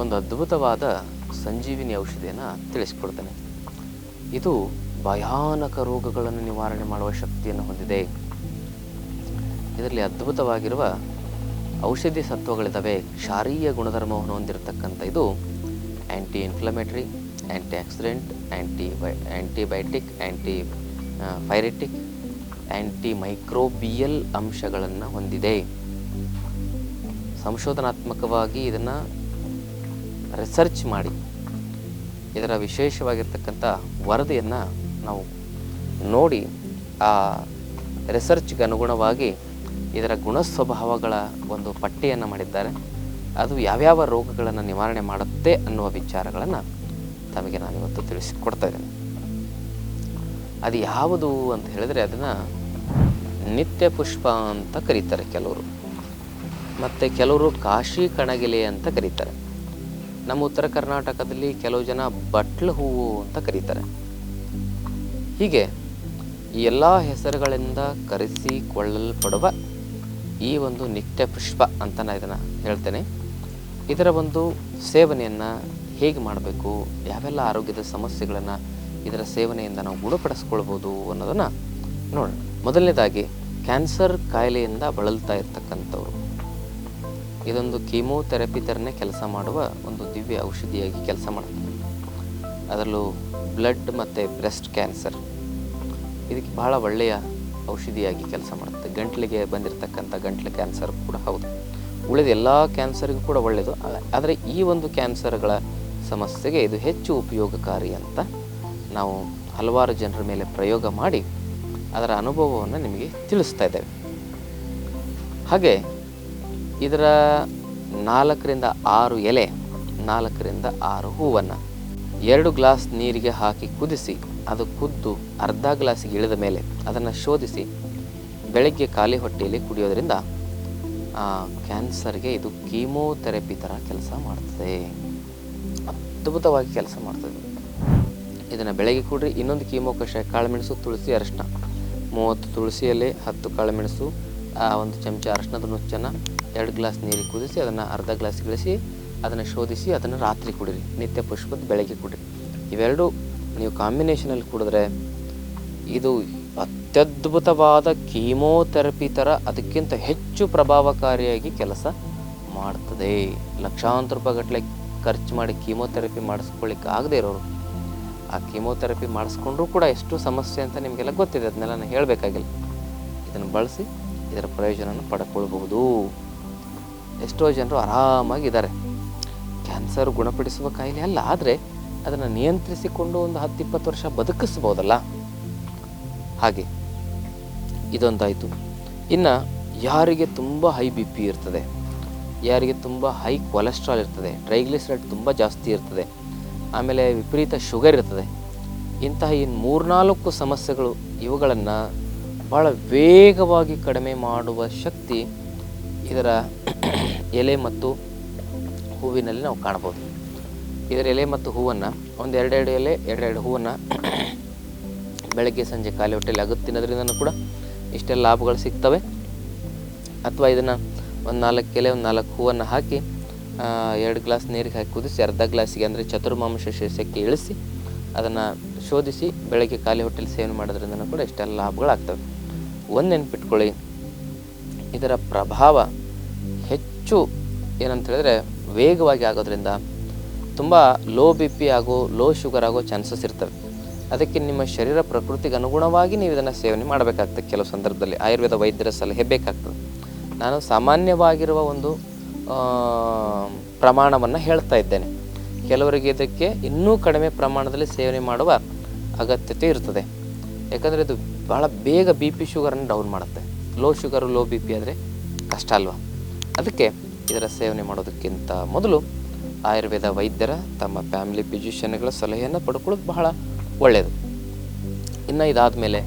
ಒಂದು ಅದ್ಭುತವಾದ ಸಂಜೀವಿನಿ ಔಷಧಿಯನ್ನು ತಿಳಿಸ್ಕೊಡ್ತೇನೆ. ಇದು ಭಯಾನಕ ರೋಗಗಳನ್ನು ನಿವಾರಣೆ ಮಾಡುವ ಶಕ್ತಿಯನ್ನು ಹೊಂದಿದೆ. ಇದರಲ್ಲಿ ಅದ್ಭುತವಾಗಿರುವ ಔಷಧಿ ಸತ್ವಗಳಿದ್ದಾವೆ ಕ್ಷಾರೀಯ ಗುಣಧರ್ಮವನ್ನು ಹೊಂದಿರತಕ್ಕಂಥ ಇದು anti inflammatory anti oxidant anti bi antibiotic anti pyretic anti microbial ಅಂಶಗಳನ್ನು ಹೊಂದಿದೆ. ಸಂಶೋಧನಾತ್ಮಕವಾಗಿ ಇದನ್ನು ರಿಸರ್ಚ್ ಮಾಡಿ ಇದರ ವಿಶೇಷವಾಗಿರ್ತಕ್ಕಂಥ ವರದಿಯನ್ನು ನಾವು ನೋಡಿ ಆ ರಿಸರ್ಚ್ಗೆ ಅನುಗುಣವಾಗಿ ಇದರ ಗುಣ ಸ್ವಭಾವಗಳ ಒಂದು ಪಟ್ಟಿಯನ್ನು ಮಾಡಿದ್ದಾರೆ. ಅದು ಯಾವ್ಯಾವ ರೋಗಗಳನ್ನು ನಿವಾರಣೆ ಮಾಡುತ್ತೆ ಅನ್ನುವ ವಿಚಾರಗಳನ್ನು ತಮಗೆ ನಾನಿವತ್ತು ತಿಳಿಸಿಕೊಡ್ತಾ ಇದ್ದೇನೆ. ಅದು ಯಾವುದು ಅಂತ ಹೇಳಿದರೆ ಅದನ್ನು ನಿತ್ಯ ಪುಷ್ಪ ಅಂತ ಕರೀತಾರೆ ಕೆಲವರು. ಮತ್ತು ಕೆಲವರು ಕಾಶಿ ಕಣಗಿಲೆ ಅಂತ ಕರೀತಾರೆ. ನಮ್ಮ ಉತ್ತರ ಕರ್ನಾಟಕದಲ್ಲಿ ಕೆಲವು ಜನ ಬಟ್ಲ ಹೂವು ಅಂತ ಕರೀತಾರೆ. ಹೀಗೆ ಈ ಎಲ್ಲ ಹೆಸರುಗಳಿಂದ ಕರೆಸಿಕೊಳ್ಳಲ್ಪಡುವ ಈ ಒಂದು ನಿತ್ಯ ಪುಷ್ಪ ಅಂತ ನಾನು ಇದನ್ನು ಹೇಳ್ತೇನೆ. ಇದರ ಒಂದು ಸೇವನೆಯನ್ನು ಹೇಗೆ ಮಾಡಬೇಕು, ಯಾವೆಲ್ಲ ಆರೋಗ್ಯದ ಸಮಸ್ಯೆಗಳನ್ನು ಇದರ ಸೇವನೆಯಿಂದ ನಾವು ಗುಣಪಡಿಸ್ಕೊಳ್ಬೋದು ಅನ್ನೋದನ್ನು ನೋಡೋಣ. ಮೊದಲನೇದಾಗಿ, ಕ್ಯಾನ್ಸರ್ ಕಾಯಿಲೆಯಿಂದ ಬಳಲ್ತಾ ಇರ್ತಕ್ಕಂಥವ್ರು. ಇದೊಂದು ಕೀಮೋಥೆರಪಿ ಥರನೇ ಕೆಲಸ ಮಾಡುವ ಒಂದು ದಿವ್ಯ ಔಷಧಿಯಾಗಿ ಕೆಲಸ ಮಾಡುತ್ತೆ ಅದರಲ್ಲೂ ಬ್ಲಡ್ ಮತ್ತು ಬ್ರೆಸ್ಟ್ ಕ್ಯಾನ್ಸರ್. ಇದಕ್ಕೆ ಬಹಳ ಒಳ್ಳೆಯ ಔಷಧಿಯಾಗಿ ಕೆಲಸ ಮಾಡುತ್ತೆ. ಗಂಟ್ಲಿಗೆ ಬಂದಿರತಕ್ಕಂಥ ಗಂಟ್ಲು ಕ್ಯಾನ್ಸರ್ ಕೂಡ ಹೌದು. ಉಳಿದ ಎಲ್ಲ ಕ್ಯಾನ್ಸರ್ಗೂ ಕೂಡ ಒಳ್ಳೆಯದು ಆದರೆ ಈ ಒಂದು ಕ್ಯಾನ್ಸರ್ಗಳ ಸಮಸ್ಯೆಗೆ ಇದು ಹೆಚ್ಚು ಉಪಯೋಗಕಾರಿ ಅಂತ ನಾವು ಹಲವಾರು ಜನರ ಮೇಲೆ ಪ್ರಯೋಗ ಮಾಡಿ ಅದರ ಅನುಭವವನ್ನು ನಿಮಗೆ ತಿಳಿಸ್ತಾ ಇದ್ದೇವೆ. ಹಾಗೆ ಇದರ ನಾಲ್ಕರಿಂದ ಆರು ಎಲೆ, ನಾಲ್ಕರಿಂದ ಆರು ಹೂವನ್ನು ಎರಡು ಗ್ಲಾಸ್ ನೀರಿಗೆ ಹಾಕಿ ಕುದಿಸಿ, ಅದು ಕುದ್ದು ಅರ್ಧ ಗ್ಲಾಸಿಗೆ ಇಳಿದ ಮೇಲೆ ಅದನ್ನು ಶೋಧಿಸಿ ಬೆಳಗ್ಗೆ ಖಾಲಿ ಹೊಟ್ಟೆಯಲ್ಲಿ ಕುಡಿಯೋದ್ರಿಂದ ಕ್ಯಾನ್ಸರ್ಗೆ ಇದು ಕೀಮೋಥೆರಪಿ ಥರ ಕೆಲಸ ಮಾಡ್ತದೆ. ಅದ್ಭುತವಾಗಿ ಕೆಲಸ ಮಾಡ್ತದೆ. ಇದನ್ನು ಬೆಳಗ್ಗೆ ಕುಡ್ರಿ, ಇನ್ನೊಂದು ಕೀಮೋ ಕಷಾಯ, ಕಾಳುಮೆಣಸು, ತುಳಸಿ ಅರಿಶಿನ ಮೂವತ್ತು ತುಳಸಿಯಲ್ಲಿ ಹತ್ತು ಕಾಳುಮೆಣಸು, ಆ, ಒಂದು ಚಮಚ ಅರಿಶಿನದ ನುಚ್ಚನ್ನು ಎರಡು ಗ್ಲಾಸ್ ನೀರಿಗೆ ಕುದಿಸಿ ಅದನ್ನು ಅರ್ಧ ಗ್ಲಾಸ್ ಇಳಿಸಿ ಅದನ್ನು ಶೋಧಿಸಿ ಅದನ್ನು ರಾತ್ರಿ ಕುಡಿರಿ, ನಿತ್ಯ ಪುಷ್ಪದ ಬೆಳಗ್ಗೆ ಕುಡಿರಿ. ಇವೆರಡು ನೀವು ಕಾಂಬಿನೇಷನಲ್ಲಿ ಕುಡಿದ್ರೆ ಇದು ಅತ್ಯದ್ಭುತವಾದ ಕೀಮೋಥೆರಪಿ ಥರ ಅದಕ್ಕಿಂತ ಹೆಚ್ಚು ಪ್ರಭಾವಕಾರಿಯಾಗಿ ಕೆಲಸ ಮಾಡ್ತದೆ. ಲಕ್ಷಾಂತರ ರೂಪಾಯಿ ಗಟ್ಟಲೆ ಖರ್ಚು ಮಾಡಿ ಕೀಮೋಥೆರಪಿ ಮಾಡಿಸ್ಕೊಳ್ಳಿಕ್ಕೆ ಆಗದೆ ಇರೋರು, ಆ ಕೀಮೋಥೆರಪಿ ಮಾಡಿಸ್ಕೊಂಡ್ರೂ ಕೂಡ ಎಷ್ಟು ಸಮಸ್ಯೆ ಅಂತ ನಿಮಗೆಲ್ಲ ಗೊತ್ತಿದೆ, ಅದನ್ನೆಲ್ಲ ನಾನು ಹೇಳಬೇಕಾಗಿಲ್ಲ. ಇದನ್ನು ಬಳಸಿ ಇದರ ಪ್ರಯೋಜನನ ಪಡ್ಕೊಳ್ಬಹುದು. ಎಷ್ಟೋ ಜನರು ಆರಾಮಾಗಿದ್ದಾರೆ. ಕ್ಯಾನ್ಸರ್ ಗುಣಪಡಿಸುವ ಕಾಯಿಲೆ ಅಲ್ಲ, ಆದರೆ ಅದನ್ನು ನಿಯಂತ್ರಿಸಿಕೊಂಡು ಒಂದು ಹತ್ತು ಇಪ್ಪತ್ತು ವರ್ಷ ಬದುಕಿಸ್ಬೋದಲ್ಲ? ಹಾಗೆ, ಇದೊಂದಾಯಿತು. ಇನ್ನು ಯಾರಿಗೆ ತುಂಬ ಹೈ ಬಿ ಪಿ ಇರ್ತದೆ, ಯಾರಿಗೆ ತುಂಬ ಹೈ ಕೊಲೆಸ್ಟ್ರಾಲ್ ಇರ್ತದೆ ಟ್ರೈಗ್ಲಿಸರೈಡ್ ತುಂಬ ಜಾಸ್ತಿ ಇರ್ತದೆ, ಆಮೇಲೆ ವಿಪರೀತ ಶುಗರ್ ಇರ್ತದೆ, ಇಂತಹ ಈ ಮೂರ್ನಾಲ್ಕು ಸಮಸ್ಯೆಗಳು ಇವುಗಳನ್ನು ಭಾಳ ವೇಗವಾಗಿ ಕಡಿಮೆ ಮಾಡುವ ಶಕ್ತಿ ಇದರ ಎಲೆ ಮತ್ತು ಹೂವಿನಲ್ಲಿ ನಾವು ಕಾಣ್ಬೋದು ಇದರ ಎಲೆ ಮತ್ತು ಹೂವನ್ನು ಒಂದು ಎರಡೆರಡು ಎಲೆ, ಎರಡೆರಡು ಹೂವನ್ನು ಬೆಳಗ್ಗೆ, ಸಂಜೆ ಖಾಲಿ ಹೊಟ್ಟೆಯಲ್ಲಿ ಅಗದು ತಿನ್ನೋದ್ರಿಂದ ಕೂಡ ಇಷ್ಟೆಲ್ಲ ಲಾಭಗಳು ಸಿಗ್ತವೆ. ಅಥವಾ ಇದನ್ನು ಒಂದು ನಾಲ್ಕು ಎಲೆ, ಒಂದು ನಾಲ್ಕು ಹೂವನ್ನು ಹಾಕಿ ಎರಡು ಗ್ಲಾಸ್ ನೀರಿಗೆ ಹಾಕಿ ಕುದಿಸಿ, ಅರ್ಧ ಗ್ಲಾಸಿಗೆ ಅಂದರೆ ಚತುರ್ಮಾಂಶ ಶೇಷಕ್ಕೆ ಇಳಿಸಿ, ಅದನ್ನು ಶೋಧಿಸಿ ಬೆಳಗ್ಗೆ ಖಾಲಿ ಹೊಟ್ಟೆಲಿ ಸೇವನೆ ಮಾಡೋದ್ರಿಂದ ಕೂಡ ಇಷ್ಟೆಲ್ಲ ಲಾಭಗಳಾಗ್ತವೆ. ಒಂದು ನೆನ್ಪಿಟ್ಕೊಳ್ಳಿ, ಇದರ ಪ್ರಭಾವ ಹೆಚ್ಚು ಏನಂತ ಹೇಳಿದ್ರೆ ವೇಗವಾಗಿ ಆಗೋದ್ರಿಂದ ತುಂಬ ಲೋ ಬಿ ಪಿ ಆಗೋ ಲೋ ಶುಗರ್ ಆಗೋ ಚಾನ್ಸಸ್ ಇರ್ತವೆ. ಅದಕ್ಕೆ ನಿಮ್ಮ ಶರೀರ ಪ್ರಕೃತಿಗೆ ಅನುಗುಣವಾಗಿ ನೀವು ಇದನ್ನು ಸೇವನೆ ಮಾಡಬೇಕಾಗ್ತದೆ ಕೆಲವು ಸಂದರ್ಭದಲ್ಲಿ. ಆಯುರ್ವೇದ ವೈದ್ಯರ ಸಲಹೆ ಬೇಕಾಗ್ತದೆ. ನಾನು ಸಾಮಾನ್ಯವಾಗಿರುವ ಒಂದು ಪ್ರಮಾಣವನ್ನು ಹೇಳ್ತಾ ಇದ್ದೇನೆ. ಕೆಲವರಿಗೆ ಇದಕ್ಕೆ ಇನ್ನೂ ಕಡಿಮೆ ಪ್ರಮಾಣದಲ್ಲಿ ಸೇವನೆ ಮಾಡುವ ಅಗತ್ಯತೆ ಇರ್ತದೆ. ಯಾಕಂದರೆ ಇದು ಭಾಳ ಬೇಗ ಬಿ ಪಿ ಶುಗರನ್ನು ಡೌನ್ ಮಾಡುತ್ತೆ. Low sugar low B P ಆದರೆ ಕಷ್ಟ ಅಲ್ವಾ? ಅದಕ್ಕೆ ಇದರ ಸೇವನೆ ಮಾಡೋದಕ್ಕಿಂತ ಮೊದಲು ಆಯುರ್ವೇದ ವೈದ್ಯರ ತಮ್ಮ ಫ್ಯಾಮಿಲಿ ಫಿಸಿಷಿಯನ್ಗಳ ಸಲಹೆಯನ್ನು ಪಡ್ಕೊಳ್ಳೋದು ಬಹಳ ಒಳ್ಳೆಯದು ಇನ್ನು ಇದಾದ ಮೇಲೆ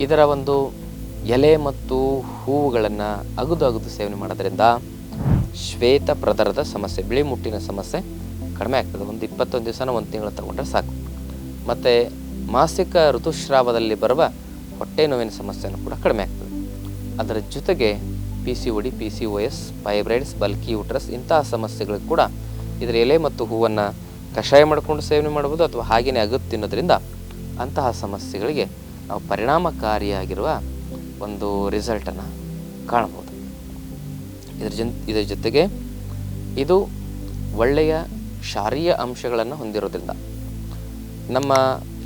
ಇದರ ಒಂದು ಎಲೆ ಮತ್ತು ಹೂವುಗಳನ್ನು ಅಗದು ಅಗದು ಸೇವನೆ ಮಾಡೋದ್ರಿಂದ ಶ್ವೇತ ಪ್ರದರದ ಸಮಸ್ಯೆ, ಬಿಳಿ ಮುಟ್ಟಿನ ಸಮಸ್ಯೆ ಕಡಿಮೆ ಆಗ್ತದೆ. ಒಂದು ಇಪ್ಪತ್ತೊಂದು ದಿವಸನ ಒಂದು ತಿಂಗಳು ತಗೊಂಡ್ರೆ ಸಾಕು. ಮತ್ತು ಮಾಸಿಕ ಋತುಸ್ರಾವದಲ್ಲಿ ಬರುವ ಹೊಟ್ಟೆ ನೋವಿನ ಸಮಸ್ಯೆಯನ್ನು ಕೂಡ ಕಡಿಮೆ ಆಗ್ತದೆ. ಅದರ ಜೊತೆಗೆ P C O D P C O S fibroids bulky uterus ಇಂತಹ ಸಮಸ್ಯೆಗಳಿಗೆ ಕೂಡ ಇದರ ಎಲೆ ಮತ್ತು ಹೂವನ್ನು ಕಷಾಯ ಮಾಡಿಕೊಂಡು ಸೇವನೆ ಮಾಡ್ಬೋದು ಅಥವಾ ಹಾಗೆಯೇ ಅಗದು ತಿನ್ನೋದ್ರಿಂದ ಅಂತಹ ಸಮಸ್ಯೆಗಳಿಗೆ ನಾವು ಪರಿಣಾಮಕಾರಿಯಾಗಿರುವ ಒಂದು ರಿಸಲ್ಟನ್ನು ಕಾಣ್ಬೋದು. ಇದರ ಜನ್, ಇದರ ಜೊತೆಗೆ ಇದು ಒಳ್ಳೆಯ ಶಾರೀಯ ಅಂಶಗಳನ್ನು ಹೊಂದಿರೋದ್ರಿಂದ ನಮ್ಮ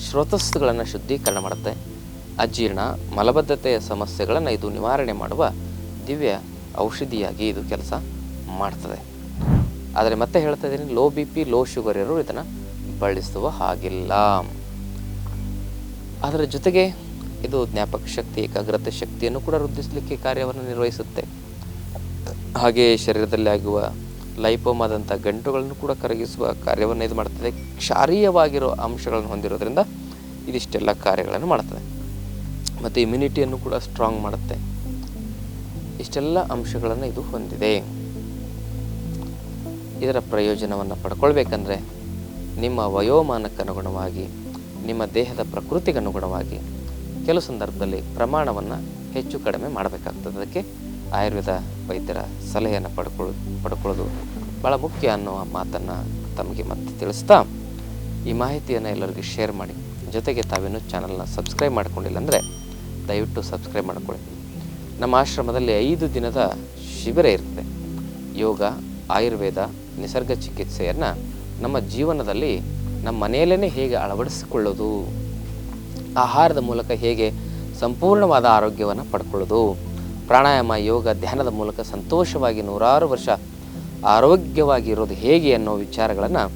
ಶ್ರೋತಸ್ಸುಗಳನ್ನು ಶುದ್ಧೀಕರಣ ಮಾಡುತ್ತೆ. ಅಜೀರ್ಣ, ಮಲಬದ್ಧತೆಯ ಸಮಸ್ಯೆಗಳನ್ನು ಇದು ನಿವಾರಣೆ ಮಾಡುವ ದಿವ್ಯ ಔಷಧಿಯಾಗಿ ಇದು ಕೆಲಸ ಮಾಡ್ತದೆ. ಆದರೆ ಮತ್ತೆ ಹೇಳ್ತಾ ಇದ್ದೀನಿ low B P low sugar ಇರೋರು ಇದನ್ನು ಬಳಸುವ ಹಾಗಿಲ್ಲ. ಅದರ ಜೊತೆಗೆ ಇದು ಜ್ಞಾಪಕ ಶಕ್ತಿ, ಏಕಾಗ್ರತೆ ಶಕ್ತಿಯನ್ನು ಕೂಡ ವೃದ್ಧಿಸಲಿಕ್ಕೆ ಕಾರ್ಯವನ್ನು ನಿರ್ವಹಿಸುತ್ತೆ. ಹಾಗೆ ಶರೀರದಲ್ಲಿ ಆಗುವ ಲೈಪೋಮಾದಂಥ ಗಂಟುಗಳನ್ನು ಕೂಡ ಕರಗಿಸುವ ಕಾರ್ಯವನ್ನು ಇದು ಮಾಡ್ತದೆ. ಕ್ಷಾರೀಯವಾಗಿರೋ ಅಂಶಗಳನ್ನು ಹೊಂದಿರೋದ್ರಿಂದ ಇದಿಷ್ಟೆಲ್ಲ ಕಾರ್ಯಗಳನ್ನು ಮಾಡ್ತದೆ. ಮತ್ತು ಇಮ್ಯುನಿಟಿಯನ್ನು ಕೂಡ ಸ್ಟ್ರಾಂಗ್ ಮಾಡುತ್ತೆ. ಇಷ್ಟೆಲ್ಲ ಅಂಶಗಳನ್ನು ಇದು ಹೊಂದಿದೆ. ಇದರ ಪ್ರಯೋಜನವನ್ನು ಪಡ್ಕೊಳ್ಬೇಕಂದ್ರೆ ನಿಮ್ಮ ವಯೋಮಾನಕ್ಕನುಗುಣವಾಗಿ, ನಿಮ್ಮ ದೇಹದ ಪ್ರಕೃತಿಗನುಗುಣವಾಗಿ ಕೆಲವು ಸಂದರ್ಭದಲ್ಲಿ ಪ್ರಮಾಣವನ್ನು ಹೆಚ್ಚು ಕಡಿಮೆ ಮಾಡಬೇಕಾಗ್ತದೆ. ಅದಕ್ಕೆ ಆಯುರ್ವೇದ ವೈದ್ಯರ ಸಲಹೆಯನ್ನು ಪಡ್ಕೊಳ್ಳೋ ಪಡ್ಕೊಳ್ಳೋದು ಭಾಳ ಮುಖ್ಯ ಅನ್ನೋ ಮಾತನ್ನು ತಮಗೆ ಮತ್ತೆ ತಿಳಿಸ್ತಾ ಈ ಮಾಹಿತಿಯನ್ನು ಎಲ್ಲರಿಗೂ ಶೇರ್ ಮಾಡಿ. ಜೊತೆಗೆ ತಾವೇನು ಚಾನಲ್ನ ಸಬ್ಸ್ಕ್ರೈಬ್ ಮಾಡ್ಕೊಂಡಿಲ್ಲ ಅಂದರೆ ದಯವಿಟ್ಟು ಸಬ್ಸ್ಕ್ರೈಬ್ ಮಾಡ್ಕೊಳ್ಳಿ. ನಮ್ಮ ಆಶ್ರಮದಲ್ಲಿ ಐದು ದಿನದ ಶಿಬಿರ ಇರುತ್ತೆ ಯೋಗ, ಆಯುರ್ವೇದ, ನಿಸರ್ಗ ಚಿಕಿತ್ಸೆಯನ್ನು ನಮ್ಮ ಜೀವನದಲ್ಲಿ ನಮ್ಮ ಮನೆಯಲ್ಲೇ ಹೇಗೆ ಅಳವಡಿಸಿಕೊಳ್ಳೋದು, ಆಹಾರದ ಮೂಲಕ ಹೇಗೆ ಸಂಪೂರ್ಣವಾದ ಆರೋಗ್ಯವನ್ನು ಪಡ್ಕೊಳ್ಳೋದು, ಪ್ರಾಣಾಯಾಮ, ಯೋಗ, ಧ್ಯಾನದ ಮೂಲಕ ಸಂತೋಷವಾಗಿ ನೂರಾರು ವರ್ಷ ಆರೋಗ್ಯವಾಗಿ ಇರೋದು ಹೇಗೆ ಅನ್ನೋ ವಿಚಾರಗಳನ್ನು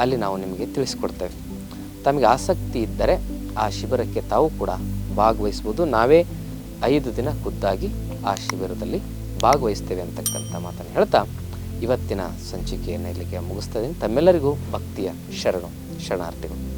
ಅಲ್ಲಿ ನಾವು ನಿಮಗೆ ತಿಳಿಸ್ಕೊಡ್ತೇವೆ. ತಮಗೆ ಆಸಕ್ತಿ ಇದ್ದರೆ ಆ ಶಿಬಿರಕ್ಕೆ ತಾವು ಕೂಡ ಭಾಗವಹಿಸ್ಬೋದು. ನಾವೇ ಐದು ದಿನ ಖುದ್ದಾಗಿ ಆ ಶಿಬಿರದಲ್ಲಿ ಭಾಗವಹಿಸ್ತೇವೆ ಅಂತಕ್ಕಂಥ ಮಾತನ್ನು ಹೇಳ್ತಾ ಇವತ್ತಿನ ಸಂಚಿಕೆಯನ್ನು ಇಲ್ಲಿಗೆ ಮುಗಿಸ್ತಾ ಇದ್ದೀನಿ ತಮ್ಮೆಲ್ಲರಿಗೂ ಭಕ್ತಿಯ ಶರಣು, ಶರಣಾರ್ಥಿಗಳು.